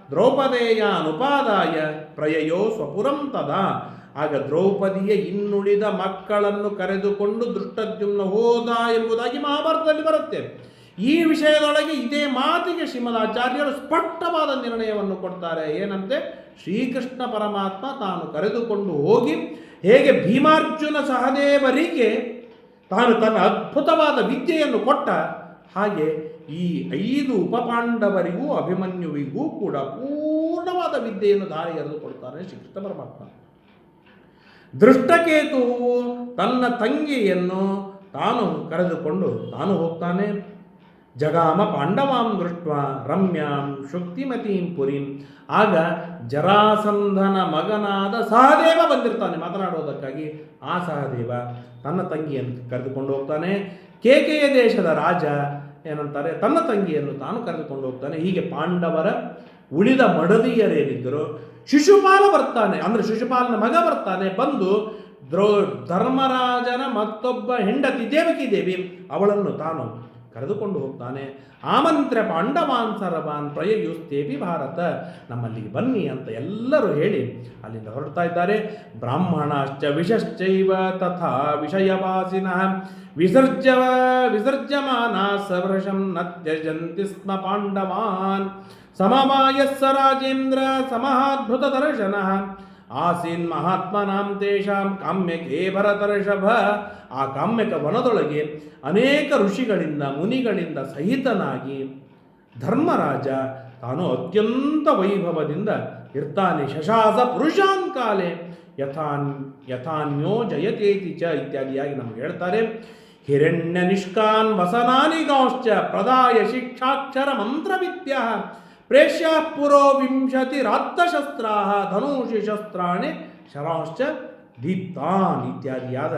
ದ್ರೌಪದೇಯ ಅನುಪಾದಾಯ ಪ್ರಯಯೋ ಸ್ವಪುರಂ ತದಾ. ಆಗ ದ್ರೌಪದಿಯ ಇನ್ನುಳಿದ ಮಕ್ಕಳನ್ನು ಕರೆದುಕೊಂಡು ದೃಷ್ಟದ್ಯುಮ್ನ ಹೋದ ಎಂಬುದಾಗಿ ಮಹಾಭಾರತದಲ್ಲಿ ಬರುತ್ತೆ. ಈ ವಿಷಯದೊಳಗೆ ಇದೇ ಮಾತಿಗೆ ಶ್ರೀಮದಾಚಾರ್ಯರು ಸ್ಪಷ್ಟವಾದ ನಿರ್ಣಯವನ್ನು ಕೊಡ್ತಾರೆ. ಏನಂತೆ? ಶ್ರೀಕೃಷ್ಣ ಪರಮಾತ್ಮ ತಾನು ಕರೆದುಕೊಂಡು ಹೋಗಿ ಹೇಗೆ ಭೀಮಾರ್ಜುನ ಸಹದೇವರಿಗೆ ತಾನು ತನ್ನ ಅದ್ಭುತವಾದ ವಿದ್ಯೆಯನ್ನು ಕೊಟ್ಟ ಹಾಗೆ ಈ ಐದು ಉಪಪಾಂಡವರಿಗೂ, ಅಭಿಮನ್ಯುವಿಗೂ ಕೂಡ ಪೂರ್ಣವಾದ ವಿದ್ಯೆಯನ್ನು ದಾರಿ ಎರೆದು ಕೊಡ್ತಾರೆ ಪರಮಾತ್ಮ. ದೃಷ್ಟಕೇತು ತನ್ನ ತಂಗಿಯನ್ನು ತಾನು ಕರೆದುಕೊಂಡು ತಾನು ಹೋಗ್ತಾನೆ. ಜಗಾಮ ಪಾಂಡವಾಂ ದೃಷ್ಟ ರಮ್ಯಾಂ ಶುಕ್ತಿಮತೀಂ ಪುರಿಂ. ಆಗ ಜರಾಸಂಧನ ಮಗನಾದ ಸಹದೇವ ಬಂದಿರ್ತಾನೆ ಮಾತನಾಡೋದಕ್ಕಾಗಿ ಆ ಸಹದೇವ ತನ್ನ ತಂಗಿಯನ್ನು ಕರೆದುಕೊಂಡು ಹೋಗ್ತಾನೆ. ಕೇಕೆಯ ದೇಶದ ರಾಜ ಏನಂತಾರೆ, ತನ್ನ ತಂಗಿಯನ್ನು ತಾನು ಕರೆದುಕೊಂಡು ಹೋಗ್ತಾನೆ. ಹೀಗೆ ಪಾಂಡವರ ಉಳಿದ ಮಡದಿಯರೇನಿದ್ದರು ಶಿಶುಪಾಲ ಬರ್ತಾನೆ. ಅಂದರೆ ಶಿಶುಪಾಲನ ಮಗ ಬರ್ತಾನೆ. ಬಂದು ದ್ರೋ, ಧರ್ಮರಾಜನ ಮತ್ತೊಬ್ಬ ಹೆಂಡತಿ ದೇವಕಿ ದೇವಿ ಅವಳನ್ನು ತಾನು ಕರೆದುಕೊಂಡು ಹೋಗ್ತಾನೆ. ಆಮಂತ್ರ ಪಾಂಡವಾನ್ ಸರವಾನ್ ಪ್ರಯುಸ್ತೇಪಿ ಭಾರತ ನಮ್ಮಲ್ಲಿಗೆ ಬನ್ನಿ ಅಂತ ಎಲ್ಲರೂ ಹೇಳಿ ಅಲ್ಲಿಂದ ಹೊರಡ್ತಾ ಇದ್ದಾರೆ. ಬ್ರಾಹ್ಮಣಶ್ಚ ವಿಷಶ್ಚೈವ ತಥಾ ವಿಷಯವಾಸಿನ. ವಿಸರ್ಜ ವಿಸರ್ಜಮಾನ ಸವೃಷಂ ನ ತ್ಯಜಂತಿ ಸ್ಮ ಪಾಂಡವಾನ್. ಸಮವಾಯಸ್ಸ ರಾಜೇಂದ್ರ ಸಮಹಾದ್ಭುತ ದರ್ಶನಃ. ಆಸೀನ್ ಮಹಾತ್ಮನಾಂ ತೇಷಾಂ ಕಾಮ್ಯಕೆ ಭರತರ್ಷಭ. ಆ ಕಾಮ್ಯಕ ವನದೊಳಗೆ ಅನೇಕ ಋಷಿಗಳಿಂದ, ಮುನಿಗಳಿಂದ ಸಹಿತನಾಗಿ ಧರ್ಮರಾಜ ತಾನು ಅತ್ಯಂತ ವೈಭವದಿಂದ ಇರ್ತಾನೆ. ಶಶಾಸ ಪುರುಷಾನ್ ಕಾಲೇ ಯಥಾನ್, ಯಥಾನ್ಯೋ ಜಯತೇತಿ ಚ ಇತ್ಯಾದಿಯಾಗಿ ನಮ್ಗೆ ಹೇಳ್ತಾರೆ. ಹಿರಣ್ಯ ನಿಷ್ಕಾನ್ ವಸನಾನಿಗಾಂಶ್ಚ ಪ್ರದಾಯ ಶಿಕ್ಷಾಕ್ಷರ ಮಂತ್ರವಿದ್ಯ. ಪ್ರೇಷ್ಯ ಪುರೋ ವಿಂಶತಿರಾತ್ತಶಸ್ತ್ರಾ ಧನುಷಿ ಶಸ್ತ್ರಾಣಿ ಶರಾಶ್ಚ ದೀಪ್ತಾನ್ ಇತ್ಯಾದಿಯಾದ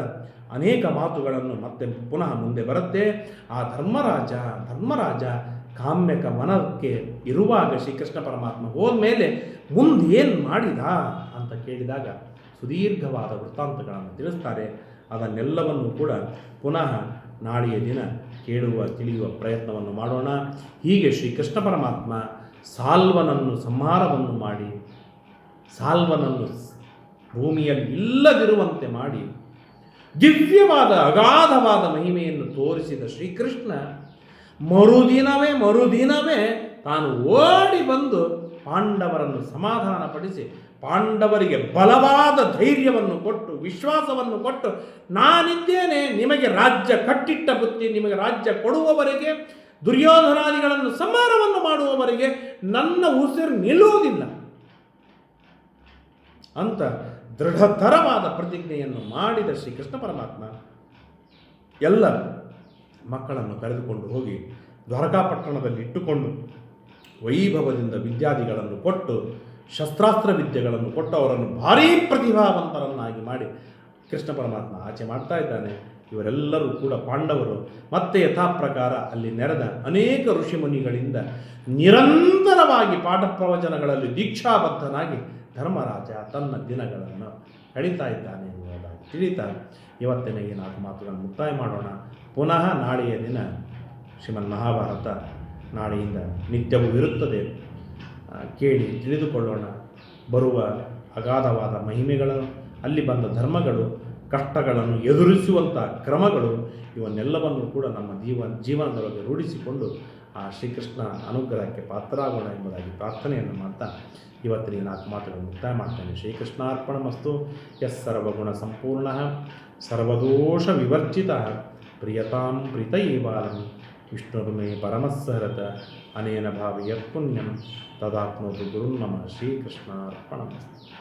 ಅನೇಕ ಮಾತುಗಳನ್ನು ಮತ್ತೆ ಪುನಃ ಮುಂದೆ ಬರುತ್ತೆ. ಆ ಧರ್ಮರಾಜ ಧರ್ಮರಾಜ ಕಾಮ್ಯಕ ವನಕ್ಕೆ ಇರುವಾಗ ಶ್ರೀಕೃಷ್ಣ ಪರಮಾತ್ಮ ಹೋದ್ಮೇಲೆ ಮುಂದೆ ಏನು ಮಾಡಿದ ಅಂತ ಕೇಳಿದಾಗ ಸುದೀರ್ಘವಾದ ವೃತ್ತಾಂತಗಳನ್ನು ತಿಳಿಸ್ತಾರೆ. ಅದನ್ನೆಲ್ಲವನ್ನು ಕೂಡ ಪುನಃ ನಾಳೆಯ ದಿನ ಕೇಳುವ, ತಿಳಿಯುವ ಪ್ರಯತ್ನವನ್ನು ಮಾಡೋಣ. ಹೀಗೆ ಶ್ರೀಕೃಷ್ಣ ಪರಮಾತ್ಮ ಸಾಲ್ವನನ್ನು ಸಂಹಾರವನ್ನು ಮಾಡಿ, ಸಾಲ್ವನನ್ನು ಭೂಮಿಯಲ್ಲಿ ಇಲ್ಲದಿರುವಂತೆ ಮಾಡಿ, ದಿವ್ಯವಾದ ಅಗಾಧವಾದ ಮಹಿಮೆಯನ್ನು ತೋರಿಸಿದ ಶ್ರೀಕೃಷ್ಣ ಮರುದಿನವೇ ಮರುದಿನವೇ ತಾನು ಓಡಿ ಬಂದು ಪಾಂಡವರನ್ನು ಸಮಾಧಾನಪಡಿಸಿ, ಪಾಂಡವರಿಗೆ ಬಲವಾದ ಧೈರ್ಯವನ್ನು ಕೊಟ್ಟು, ವಿಶ್ವಾಸವನ್ನು ಕೊಟ್ಟು, ನಾನಿದ್ದೇನೆ, ನಿಮಗೆ ರಾಜ್ಯ ಕಟ್ಟಿಟ್ಟ ಬುತ್ತಿ, ನಿಮಗೆ ರಾಜ್ಯ ಕೊಡುವವರೆಗೆ ದುರ್ಯೋಧನಾದಿಗಳನ್ನು ಸಂಹಾರವನ್ನು ಮಾಡುವವರೆಗೆ ನನ್ನ ಉಸಿರು ನಿಲ್ಲುವುದಿಲ್ಲ. ಅಂತ ದೃಢತರವಾದ ಪ್ರತಿಜ್ಞೆಯನ್ನು ಮಾಡಿದ ಶ್ರೀಕೃಷ್ಣ ಪರಮಾತ್ಮ ಎಲ್ಲ ಮಕ್ಕಳನ್ನು ಕರೆದುಕೊಂಡು ಹೋಗಿ ದ್ವಾರಕಾಪಟ್ಟಣದಲ್ಲಿ ಇಟ್ಟುಕೊಂಡು ವೈಭವದಿಂದ ವಿದ್ಯಾದಿಗಳನ್ನು ಕೊಟ್ಟು ಶಸ್ತ್ರಾಸ್ತ್ರ ವಿದ್ಯೆಗಳನ್ನು ಕೊಟ್ಟು ಅವರನ್ನು ಭಾರೀ ಪ್ರತಿಭಾವಂತರನ್ನಾಗಿ ಮಾಡಿ ಕೃಷ್ಣ ಪರಮಾತ್ಮ ಆಚೆ ಮಾಡ್ತಾ ಇದ್ದಾನೆ. ಇವರೆಲ್ಲರೂ ಕೂಡ ಪಾಂಡವರು. ಮತ್ತೆ ಯಥಾ ಪ್ರಕಾರ ಅಲ್ಲಿ ನೆರೆದ ಅನೇಕ ಋಷಿಮುನಿಗಳಿಂದ ನಿರಂತರವಾಗಿ ಪಾಠ ಪ್ರವಚನಗಳಲ್ಲಿ ದೀಕ್ಷಾಬದ್ಧನಾಗಿ ಧರ್ಮರಾಜ ತನ್ನ ದಿನಗಳನ್ನು ಕಳೀತಾ ಇದ್ದಾನೆ ಎನ್ನುವುದಾಗಿ ತಿಳಿತಾ ಇವತ್ತಿನ ಈ ನಾಲ್ಕು ಮಾತುಗಳನ್ನು ಮುಕ್ತಾಯ ಮಾಡೋಣ. ಪುನಃ ನಾಳೆಯ ದಿನ ಶ್ರೀಮನ್ ಮಹಾಭಾರತ ನಾಳೆಯಿಂದ ನಿತ್ಯವೂ ಇರುತ್ತದೆ. ಕೇಳಿ ತಿಳಿದುಕೊಳ್ಳೋಣ. ಬರುವ ಅಗಾಧವಾದ ಮಹಿಮೆಗಳು, ಅಲ್ಲಿ ಬಂದ ಧರ್ಮಗಳು ಕಷ್ಟಗಳನ್ನು ಎದುರಿಸುವಂಥ ಕ್ರಮಗಳು ಇವನ್ನೆಲ್ಲವನ್ನು ಕೂಡ ನಮ್ಮ ಜೀವ ಜೀವನದೊಳಗೆ ರೂಢಿಸಿಕೊಂಡು ಆ ಶ್ರೀಕೃಷ್ಣ ಅನುಗ್ರಹಕ್ಕೆ ಪಾತ್ರರಾಗೋಣ ಎಂಬುದಾಗಿ ಪ್ರಾರ್ಥನೆಯನ್ನು ಮಾಡ್ತಾ ಇವತ್ತಿನ ನಾಲ್ಕು ಮಾತುಗಳನ್ನು ಮುಕ್ತಾಯ ಮಾಡ್ತೇನೆ. ಶ್ರೀಕೃಷ್ಣಾರ್ಪಣಮಸ್ತು. ಎಸ್ ಸರ್ವಗುಣ ಸಂಪೂರ್ಣ. ಸರ್ವದೋಷ ವಿವರ್ಜಿತ. ಪ್ರಿಯತಾಂ ಪ್ರೀತಯೇವಾಲಂ ವಿಷ್ಣುರ್ಮೇ ಪರಮಸ್ಸರತ ಅನೇನ ಭಾವಿ ಯತ್ಪುಣ್ಯಂ ತದಾಪ್ನೋತು ಗುರುನ್ನಮ ಶ್ರೀಕೃಷ್ಣಾರ್ಪಣಮಸ್ತು.